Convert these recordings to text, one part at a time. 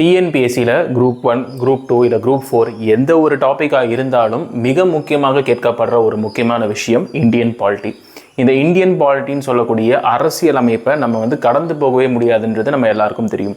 டிஎன்பிஎஸ்சியில் group one group two இல்லை group four எந்த ஒரு டாப்பிக்காக இருந்தாலும் மிக முக்கியமாக கேட்கப்படுற ஒரு முக்கியமான விஷயம் இந்தியன் பாலிட்டி இந்த இந்தியன் பாலிட்டின்னு சொல்லக்கூடிய அரசியல் அமைப்பை நம்ம வந்து கடந்து போகவே முடியாதுன்றது நம்ம எல்லாருக்கும் தெரியும்.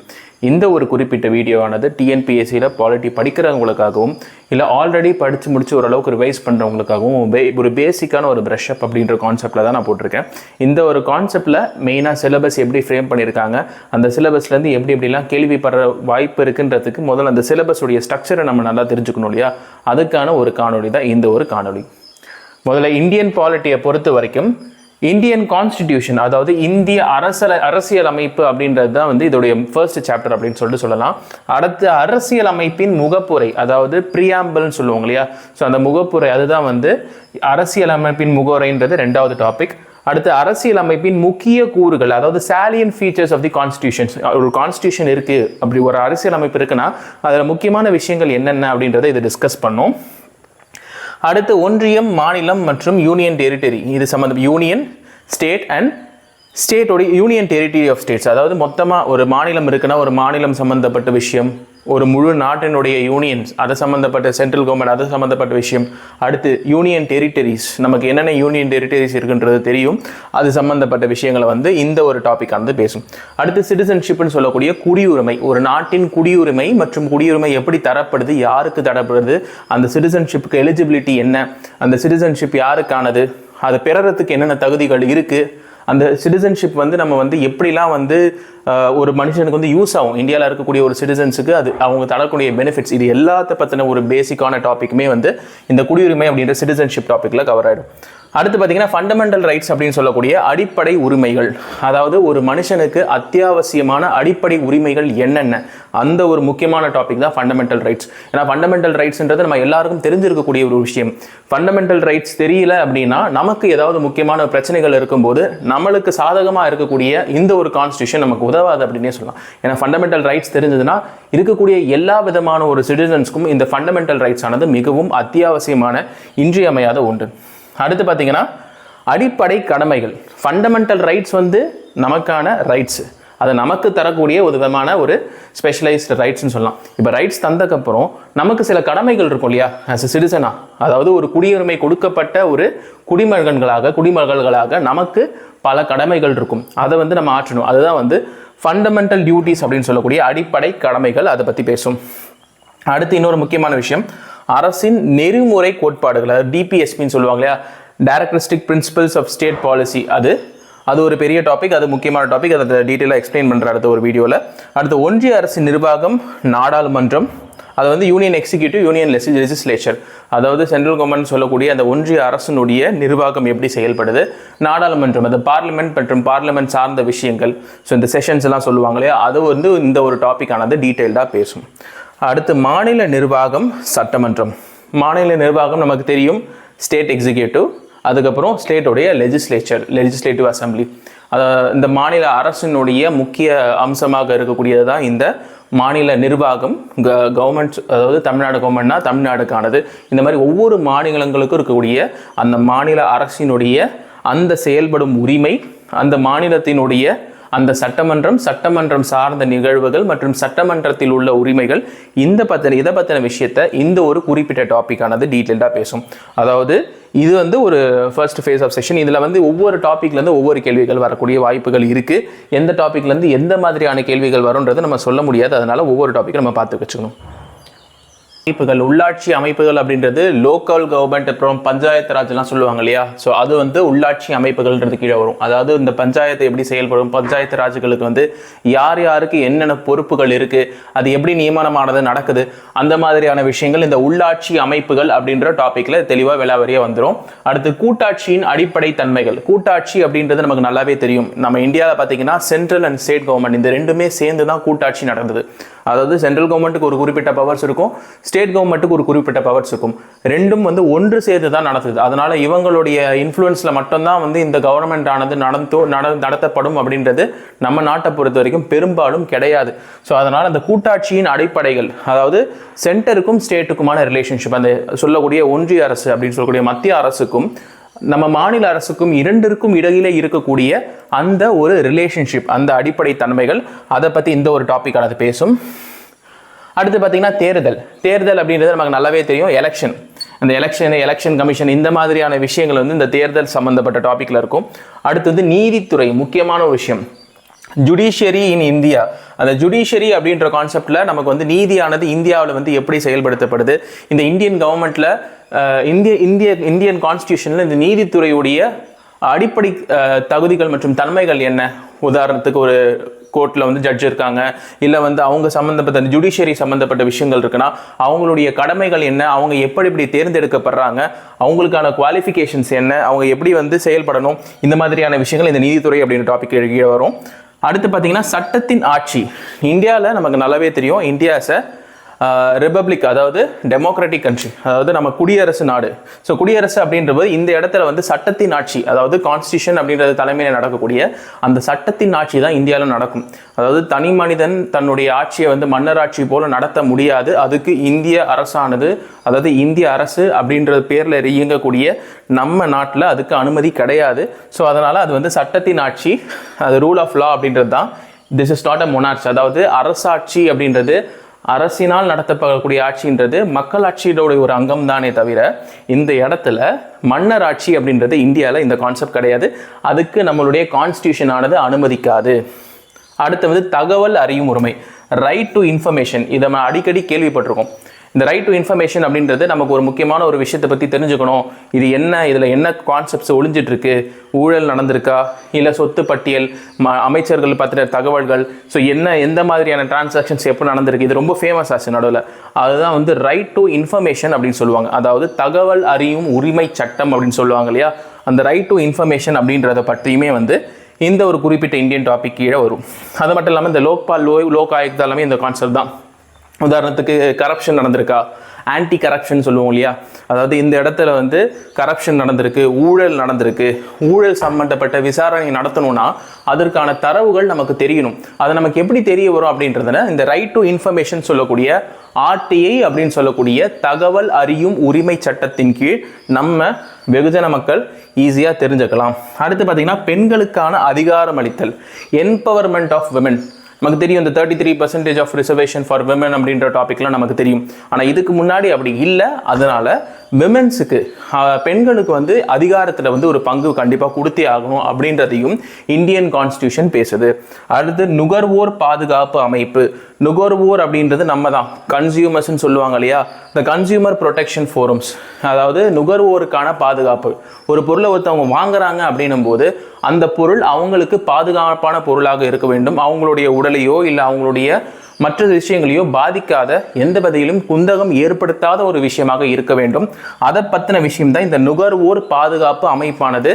இந்த ஒரு குறிப்பிட்ட வீடியோவானது டிஎன்பிஎஸ்சியில் பாலிட்டி படிக்கிறவங்களுக்காகவும் இல்லை ஆல்ரெடி படித்து முடிச்சு ஓரளவுக்கு ரிவைஸ் பண்ணுறவங்களுக்காகவும் பே ஒரு பேசிக்கான ஒரு ப்ரஷ் அப் அப்படின்ற கான்செப்டில் தான் நான் போட்டிருக்கேன். இந்த ஒரு கான்செப்டில் மெயினாக சிலபஸ் எப்படி ஃப்ரேம் பண்ணியிருக்காங்க அந்த சிலபஸ்லேருந்து எப்படி எப்படிலாம் கேள்விப்படுற வாய்ப்பு இருக்குன்றதுக்கு முதல்ல அந்த சிலபஸுடைய ஸ்ட்ரக்சரை நம்ம நல்லா தெரிஞ்சுக்கணும் இல்லையா? அதுக்கான ஒரு காணொளி தான் இந்த ஒரு காணொளி. முதல்ல இந்தியன் பாலிட்டியை பொறுத்த வரைக்கும் இந்தியன் கான்ஸ்டிடியூஷன் அதாவது இந்திய அரசல அரசியல் அமைப்பு அப்படின்றது தான் வந்து இதோடைய ஃபர்ஸ்ட் சாப்டர் அப்படின்னு சொல்லிட்டு சொல்லலாம். அடுத்து அரசியல் அமைப்பின் முகப்புரை அதாவது ப்ரியாம்பிள்னு சொல்லுவாங்க இல்லையா? ஸோ அந்த முகப்புரை அதுதான் வந்து அரசியல் அமைப்பின் முகவுரைன்றது ரெண்டாவது டாபிக் அடுத்து அரசியல் அமைப்பின் முக்கிய கூறுகள் அதாவது salient features of the constitutions ஒரு கான்ஸ்டியூஷன் இருக்குது அப்படி ஒரு அரசியல் அமைப்பு இருக்குன்னா அதில் முக்கியமான விஷயங்கள் என்னென்ன அப்படின்றத இதை டிஸ்கஸ் பண்ணோம். அடுத்து ஒன்றியம் மாநிலம் மற்றும் யூனியன் டெரிட்டரி இது சம்மந்தம் யூனியன் ஸ்டேட் அண்ட் ஸ்டேட்டோட யூனியன் டெரிட்டரி ஆஃப் ஸ்டேட்ஸ் அதாவது மொத்தமாக ஒரு மாநிலம் இருக்குன்னா ஒரு மாநிலம் சம்மந்தப்பட்ட விஷயம். ஒரு முழு நாட்டினுடைய யூனியன்ஸ் அது சம்மந்தப்பட்ட சென்ட்ரல் கவர்மெண்ட் அது சம்மந்தப்பட்ட விஷயம். அடுத்து யூனியன் டெரிட்டரிஸ் நமக்கு என்னென்ன யூனியன் டெரிட்டரிஸ் இருக்குன்றது தெரியும். அது சம்மந்தப்பட்ட விஷயங்களை வந்து இந்த ஒரு டாபிக் வந்து பேசும். அடுத்து சிட்டிசன்ஷிப்னு சொல்லக்கூடிய குடியுரிமை ஒரு நாட்டின் குடியுரிமை மற்றும் குடியுரிமை எப்படி தரப்படுது யாருக்கு தரப்படுது அந்த சிட்டிசன்ஷிப்புக்கு எலிஜிபிலிட்டி என்ன அந்த சிட்டிசன்ஷிப் யாருக்கானது அதை பெறறதுக்கு என்னென்ன தகுதிகள் இருக்குது அந்த சிட்டிசன்ஷிப் வந்து நம்ம வந்து எப்படிலாம் வந்து ஒரு மனுஷனுக்கு வந்து யூஸ் ஆகும்? இந்தியாவில் இருக்கக்கூடிய ஒரு சிட்டிசன்ஸுக்கு அது அவங்க தரக்கூடிய பெனிஃபிட்ஸ் இது எல்லாத்த பற்றின ஒரு பேசிக்கான டாப்பிக்குமே வந்து இந்த குடியுரிமை அப்படின்ற சிட்டிசன்ஷிப் டாப்பிக்கில் கவர் ஆகிடும் அடுத்து பார்த்தீங்கன்னா ஃபண்டமெண்டல் ரைட்ஸ் அப்படின்னு சொல்லக்கூடிய அடிப்படை உரிமைகள். அதாவது ஒரு மனுஷனுக்கு அத்தியாவசியமான அடிப்படை உரிமைகள் என்னென்ன? அந்த ஒரு முக்கியமான டாபிக் தான் ஃபண்டமெண்டல் ரைட்ஸ் ஏன்னா ஃபண்டமெண்டல் ரைட்ஸ்ன்றது நம்ம எல்லாருக்கும் தெரிஞ்சிருக்கக்கூடிய ஒரு விஷயம். ஃபண்டமெண்டல் ரைட்ஸ் தெரியல அப்படின்னா நமக்கு ஏதாவது முக்கியமான பிரச்சனைகள் இருக்கும்போது நம்மளுக்கு சாதகமாக இருக்கக்கூடிய இந்த ஒரு கான்ஸ்டியூஷன் நமக்கு உதவாது அப்படின்னே சொல்லலாம். ஏன்னா ஃபண்டமெண்டல் ரைட்ஸ் தெரிஞ்சதுன்னா இருக்கக்கூடிய எல்லா விதமான ஒரு சிட்டிசன்ஸ்க்கும் இந்த ஃபண்டமெண்டல் ரைட்ஸ் ஆனது மிகவும் அத்தியாவசியமான இன்றியமையாத ஒன்று. அடுத்து பார்த்தீங்கன்னா அடிப்படை கடமைகள். ஃபண்டமெண்டல் ரைட்ஸ் வந்து நமக்கான ரைட்ஸு அது நமக்கு தரக்கூடிய ஒரு விதமான ஒரு ஸ்பெஷலைஸ்டு ரைட்ஸ்னு சொல்லலாம். இப்போ ரைட்ஸ் தந்ததுக்கப்புறம் நமக்கு சில கடமைகள் இருக்கும் இல்லையா? ஆஸ் எ சிட்டிசனா அதாவது ஒரு குடியுரிமை கொடுக்கப்பட்ட ஒரு குடிமகன்களாக குடிமகள்களாக நமக்கு பல கடமைகள் இருக்கும். அதை வந்து நம்ம ஆற்றணும். அதுதான் வந்து ஃபண்டமெண்டல் டியூட்டிஸ் அப்படின்னு சொல்லக்கூடிய அடிப்படை கடமைகள் அதை பற்றி பேசும். அடுத்து இன்னொரு முக்கியமான விஷயம். அரசின் நெறிமுறை கோட்பாடுகள் அதாவது டிபிஎஸ்பின்னு சொல்லுவாங்க இல்லையா? Directive principles of state policy அது அது ஒரு பெரிய டாபிக் அது முக்கியமான டாபிக் அதை டீட்டெயிலாக எக்ஸ்பிளைன் பண்ணுற அடுத்த ஒரு வீடியோவில் அடுத்து ஒன்றிய அரசின் நிர்வாகம் நாடாளுமன்றம். அது வந்து யூனியன் எக்ஸிக்யூட்டிவ் யூனியன் லெஜிஸ்லேச்சர் அதாவது சென்ட்ரல் கவர்மெண்ட் சொல்லக்கூடிய அந்த ஒன்றிய அரசினுடைய நிர்வாகம் எப்படி செயல்படுது? நாடாளுமன்றம் அது பார்லிமெண்ட் மற்றும் பார்லிமெண்ட் சார்ந்த விஷயங்கள். ஸோ இந்த செஷன்ஸ் எல்லாம் சொல்லுவாங்க இல்லையா? அது வந்து இந்த ஒரு டாபிக்கானது டீட்டெயில்டாக பேசும். அடுத்து மாநில நிர்வாகம் சட்டமன்றம். மாநில நிர்வாகம் நமக்கு தெரியும் ஸ்டேட் எக்ஸிக்யூட்டிவ் அதுக்கப்புறம் ஸ்டேட்டுடைய லெஜிஸ்லேச்சர் லெஜிஸ்லேட்டிவ் அசம்பிளி அத இந்த மாநில அரசினுடைய முக்கிய அம்சமாக இருக்கக்கூடியது தான் இந்த மாநில நிர்வாகம் க கவர்மெண்ட் அதாவது தமிழ்நாடு கவர்மெண்ட்னா தமிழ்நாடுக்கானது. இந்த மாதிரி ஒவ்வொரு மாநிலங்களுக்கும் இருக்கக்கூடிய அந்த மாநில அரசினுடைய அந்த செயல்படும் உரிமை அந்த மாநிலத்தினுடைய அந்த சட்டமன்றம் சட்டமன்றம் சார்ந்த நிகழ்வுகள் மற்றும் சட்டமன்றத்தில் உள்ள உரிமைகள் இந்த பத்தின இதை பற்றின விஷயத்த இந்த ஒரு குறிப்பிட்ட டாப்பிக்கானது டீட்டெயில்டாக பேசும். அதாவது இது வந்து ஒரு ஃபர்ஸ்ட் ஃபேஸ் ஆஃப் செஷன் இதில் வந்து ஒவ்வொரு டாப்பிக்லேருந்து ஒவ்வொரு கேள்விகள் வரக்கூடிய வாய்ப்புகள் இருக்குது எந்த டாப்பிக்லேருந்து எந்த மாதிரியான கேள்விகள் வரும்ன்றது நம்ம சொல்ல முடியாது. அதனால் ஒவ்வொரு டாப்பிக்கும் நம்ம பார்த்து வச்சுக்கணும். அமைப்புகள் உள்ளாட்சி அமைப்புகள் அப்படின்றது லோக்கல் கவர்மெண்ட் அப்புறம் பஞ்சாயத்து ராஜ்லாம் சொல்லுவாங்க இல்லையா? ஸோ அது வந்து உள்ளாட்சி அமைப்புகள்ன்றது கீழே வரும். அதாவது இந்த பஞ்சாயத்து எப்படி செயல்படும் பஞ்சாயத்து ராஜுகளுக்கு வந்து யார் யாருக்கு என்னென்ன பொறுப்புகள் இருக்குது அது எப்படி நியமனமானது நடக்குது அந்த மாதிரியான விஷயங்கள் இந்த உள்ளாட்சி அமைப்புகள் அப்படின்ற டாப்பிக்கில் தெளிவாக விளாவரியாக வந்துடும் அடுத்து கூட்டாட்சியின் அடிப்படை தன்மைகள். கூட்டாட்சி அப்படின்றது நமக்கு நல்லாவே தெரியும். நம்ம இந்தியாவில் பார்த்தீங்கன்னா சென்ட்ரல் அண்ட் ஸ்டேட் கவர்மெண்ட் இந்த ரெண்டுமே சேர்ந்து தான் கூட்டாட்சி நடந்தது. அதாவது சென்ட்ரல் கவர்மெண்ட்டுக்கு ஒரு குறிப்பிட்ட பவர்ஸ் இருக்கும் ஸ்டேட் கவர்மெண்ட்டுக்கு ஒரு குறிப்பிட்ட பவர்ஸ் இருக்கும். ரெண்டும் வந்து ஒன்று சேர்த்து தான் நடத்துது அதனால் இவங்களுடைய இன்ஃப்ளூயன்ஸில் மட்டும்தான் வந்து இந்த கவர்மெண்ட் ஆனது நடந்தோ நட நடத்தப்படும் அப்படின்றது நம்ம நாட்டை பொறுத்த வரைக்கும் பெரும்பாலும் கிடையாது. ஸோ அதனால் அந்த கூட்டாட்சியின் அடிப்படைகள் அதாவது சென்டருக்கும் ஸ்டேட்டுக்குமான ரிலேஷன்ஷிப் அந்த சொல்லக்கூடிய ஒன்றிய அரசு அப்படின்னு சொல்லக்கூடிய மத்திய அரசுக்கும் நம்ம மாநில அரசுக்கும் இரண்டிற்கும் இடையிலே இருக்கக்கூடிய அந்த ஒரு ரிலேஷன்ஷிப் அந்த அடிப்படை தன்மைகள் அதை பற்றி இந்த ஒரு டாபிக் அது பேசும். அடுத்து பார்த்தீங்கன்னா தேர்தல். தேர்தல் அப்படின்றது நமக்கு நல்லாவே தெரியும். எலெக்ஷன் அந்த எலெக்ஷன் எலெக்ஷன் கமிஷன் இந்த மாதிரியான விஷயங்கள் வந்து இந்த தேர்தல் சம்மந்தப்பட்ட டாப்பிக்கில் இருக்கும். அடுத்து வந்து நீதித்துறை முக்கியமான ஒரு விஷயம். ஜுடிஷியரி இன் இந்தியா அந்த ஜுடிஷியரி அப்படின்ற கான்செப்டில் நமக்கு வந்து நீதியானது இந்தியாவில் வந்து எப்படி செயல்படுத்தப்படுது? இந்த இந்தியன் கவர்மெண்ட்டில் இந்திய இந்திய இந்தியன் கான்ஸ்டியூஷனில் இந்த நீதித்துறையுடைய அடிப்படை தகுதிகள் மற்றும் தன்மைகள் என்ன? உதாரணத்துக்கு ஒரு கோர்ட்டில் வந்து ஜட்ஜ் இருக்காங்க இல்லை வந்து அவங்க சம்மந்தப்பட்ட ஜுடிஷியரி சம்மந்தப்பட்ட விஷயங்கள் இருக்குன்னா அவங்களுடைய கடமைகள் என்ன அவங்க எப்படி இப்படி தேர்ந்தெடுக்கப்படுறாங்க அவங்களுக்கான குவாலிஃபிகேஷன்ஸ் என்ன அவங்க எப்படி வந்து செயல்படணும் இந்த மாதிரியான விஷயங்கள் இந்த நீதித்துறை அப்படின்ற டாபிக் கீழே வரும். அடுத்து பார்த்தீங்கன்னா சட்டத்தின் ஆட்சி. இந்தியாவில் நமக்கு நல்லாவே தெரியும் இந்தியா இஸ் ரிபப்ளிக் அதாவது டெமோக்ராட்டிக் கண்ட்ரி அதாவது நம்ம குடியரசு நாடு. ஸோ குடியரசு அப்படின்றது இந்த இடத்துல வந்து சட்டத்தின் ஆட்சி அதாவது கான்ஸ்டியூஷன் அப்படின்றது தலைமையில் நடக்கக்கூடிய அந்த சட்டத்தின் ஆட்சி தான் இந்தியாவில் நடக்கும். அதாவது தனி மனிதன் தன்னுடைய ஆட்சியை வந்து மன்னராட்சி போல நடத்த முடியாது. அதுக்கு இந்திய அரசானது அதாவது இந்திய அரசு அப்படின்ற பேரில் இயங்கக்கூடிய நம்ம நாட்டில் அதுக்கு அனுமதி கிடையாது. ஸோ அதனால் அது வந்து சட்டத்தின் ஆட்சி அது ரூல் ஆஃப் லா அப்படின்றது தான். This is not a monarch அதாவது அரசாட்சி அப்படின்றது அரசினால் நடத்தப்படக்கூடிய ஆட்சின்றது மக்களாட்சியோட ஒரு அங்கம் தானே தவிர இந்த இடத்துல மன்னர் ஆட்சி அப்படின்றது இந்தியாவில் இந்த கான்செப்ட் கிடையாது. அதுக்கு நம்மளுடைய கான்ஸ்டியூஷன் ஆனது அனுமதிக்காது. அடுத்து வந்து தகவல் அறியும் உரிமை ரைட் டு இன்ஃபர்மேஷன் இதை நம்ம அடிக்கடி கேள்விப்பட்டிருக்கோம். இந்த ரைட் டு இன்ஃபர்மேஷன் அப்படின்றது நமக்கு ஒரு முக்கியமான ஒரு விஷயத்தை பற்றி தெரிஞ்சுக்கணும். இது என்ன? இதில் என்ன கான்செப்ட்ஸ் ஒளிஞ்சிட்ருக்கு ஊழல் நடந்திருக்கா? இல்லை சொத்து பட்டியல் ம அமைச்சர்கள் பற்றின தகவல்கள் ஸோ என்ன எந்த மாதிரியான டிரான்சாக்ஷன்ஸ் எப்போ நடந்திருக்கு? இது ரொம்ப ஃபேமஸ் ஆச்சு நடுவில். அதுதான் வந்து ரைட் டு இன்ஃபர்மேஷன் அப்படின்னு சொல்லுவாங்க. அதாவது தகவல் அறியும் உரிமை சட்டம் அப்படின்னு சொல்லுவாங்க இல்லையா? அந்த ரைட் டு இன்ஃபர்மேஷன் அப்படின்றத பற்றியுமே வந்து இந்த ஒரு குறிப்பிட்ட இந்தியன் டாபிக் கீழே வரும். அது மட்டும் இல்லாமல் இந்த லோக்பால் லோ லோக் ஆயுக்தா எல்லாமே இந்த கான்செப்ட் தான். உதாரணத்துக்கு கரப்ஷன் நடந்திருக்கா? ஆன்டி கரப்ஷன் சொல்லுவோம் இல்லையா? அதாவது இந்த இடத்துல வந்து கரப்ஷன் நடந்திருக்கு ஊழல் நடந்திருக்கு. ஊழல் சம்பந்தப்பட்ட விசாரணை நடத்தணும்னா அதற்கான தரவுகள் நமக்கு தெரியணும். அது நமக்கு எப்படி தெரிய வரும் அப்படின்றதுன இந்த ரைட் டு இன்ஃபர்மேஷன் சொல்லக்கூடிய ஆர்டிஐ அப்படின்னு சொல்லக்கூடிய தகவல் அறியும் உரிமை சட்டத்தின் கீழ் நம்ம வெகுஜன மக்கள் ஈஸியாக தெரிஞ்சுக்கலாம். அடுத்து பார்த்தீங்கன்னா பெண்களுக்கான அதிகாரம் அளித்தல் என்பவர்மெண்ட் ஆஃப் விமன் நமக்கு தெரியும் இந்த thirty three percentage of reservation for women அப்படின்ற டாபிக்லாம் நமக்கு தெரியும். ஆனால் இதுக்கு முன்னாடி அப்படி இல்லை. அதனால விமென்ஸுக்கு பெண்களுக்கு வந்து அதிகாரத்தில் வந்து ஒரு பங்கு கண்டிப்பாக கொடுத்தே ஆகணும் அப்படின்றதையும் இந்தியன் கான்ஸ்டியூஷன் பேசுது. அடுத்து நுகர்வோர் பாதுகாப்பு அமைப்பு. நுகர்வோர் அப்படின்றது நம்ம தான் கன்சியூமர்ஸ்ன்னு சொல்லுவாங்க இல்லையா? இந்த கன்சியூமர் ப்ரொடெக்ஷன் ஃபோரம்ஸ் அதாவது நுகர்வோருக்கான பாதுகாப்பு. ஒரு பொருளை ஒருத்தவங்க வாங்குறாங்க அப்படின்னும் போது அந்த பொருள் அவங்களுக்கு பாதுகாப்பான பொருளாக இருக்க வேண்டும். அவங்களுடைய உடலையோ இல்லை அவங்களுடைய மற்ற விஷயங்களையோ பாதிக்காத எந்த வகையிலும் குந்தகம் ஏற்படுத்தாத ஒரு விஷயமாக இருக்க வேண்டும். அதை பற்றின விஷயம் தான் இந்த நுகர்வோர் பாதுகாப்பு அமைப்பானது.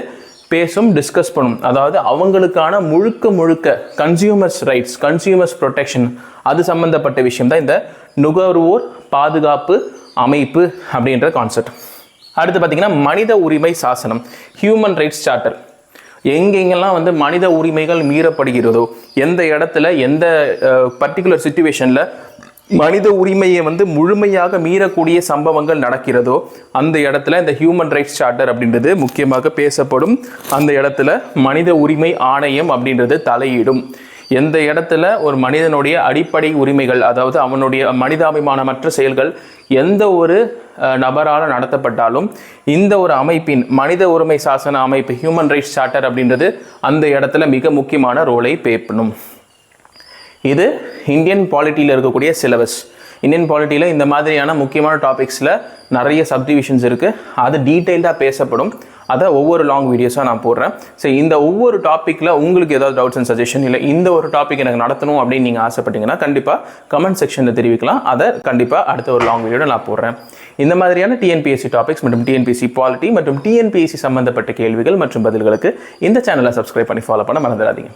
பேசும் டிஸ்கஸ் பண்ணும். அதாவது அவங்களுக்கான முழுக்க முழுக்க கன்சியூமர்ஸ் ரைட்ஸ் கன்சியூமர்ஸ் ப்ரொடெக்ஷன் அது சம்பந்தப்பட்ட விஷயம் தான் இந்த நுகர்வோர் பாதுகாப்பு அமைப்பு அப்படின்ற கான்செப்ட் அடுத்து பார்த்திங்கன்னா மனித உரிமை சாசனம் ஹியூமன் ரைட்ஸ் சார்ட்டர் எங்கெங்கெல்லாம் வந்து மனித உரிமைகள் மீறப்படுகிறதோ எந்த இடத்துல எந்த பர்டிகுலர் சுச்சுவேஷனில் மனித உரிமையை வந்து முழுமையாக மீறக்கூடிய சம்பவங்கள் நடக்கிறதோ அந்த இடத்துல இந்த ஹியூமன் ரைட்ஸ் சார்ட்டர் அப்படின்றது முக்கியமாக பேசப்படும். அந்த இடத்துல மனித உரிமை ஆணையம் அப்படின்றது தலையிடும். எந்த இடத்துல ஒரு மனிதனுடைய அடிப்படை உரிமைகள் அதாவது அவனுடைய மனிதாபிமானமற்ற செயல்கள் எந்த ஒரு நபரால் நடத்தப்பட்டாலும் இந்த ஒரு அமைப்பின் மனித உரிமை சாசன அமைப்பு ஹியூமன் ரைட்ஸ் சார்ட்டர் அப்படின்றது அந்த இடத்துல மிக முக்கியமான ரோலை பேப்பணும். இது இந்தியன் பாலிட்டியில் இருக்கக்கூடிய சிலபஸ் இந்தியன் பாலிட்டியில் இந்த மாதிரியான முக்கியமான டாபிக்ஸில் நிறைய சப்டிவிஷன்ஸ் இருக்குது அது டீட்டெயில்டாக பேசப்படும். அதை ஒவ்வொரு லாங் வீடியோஸாக நான் போடுறேன். ஸோ இந்த ஒவ்வொரு டாப்பிக்கில் உங்களுக்கு ஏதாவது டவுட்ஸ் அண்ட் சஜஷன் இல்லை இந்த ஒரு டாபிக் எனக்கு நடத்தணும் அப்படின்னு நீங்கள் ஆசைப்பட்டீங்கன்னா கண்டிப்பாக கமெண்ட் செக்ஷனில் தெரிவிக்கலாம். அதை கண்டிப்பாக அடுத்த ஒரு லாங் வீடியோவில் நான் போடுறேன். இந்த மாதிரியான டிஎன்பிஎஸ்சி டாபிக்ஸ் மற்றும் டிஎன்பிஎஸ்சி பாலிட்டி மற்றும் டிஎன்பிஎஸ்சி சம்மந்தப்பட்ட கேள்விகள் மற்றும் பதில்களுக்கு இந்த சேனலை சப்ஸ்கிரைப் பண்ணி ஃபாலோ பண்ண மறந்துடாதீங்க.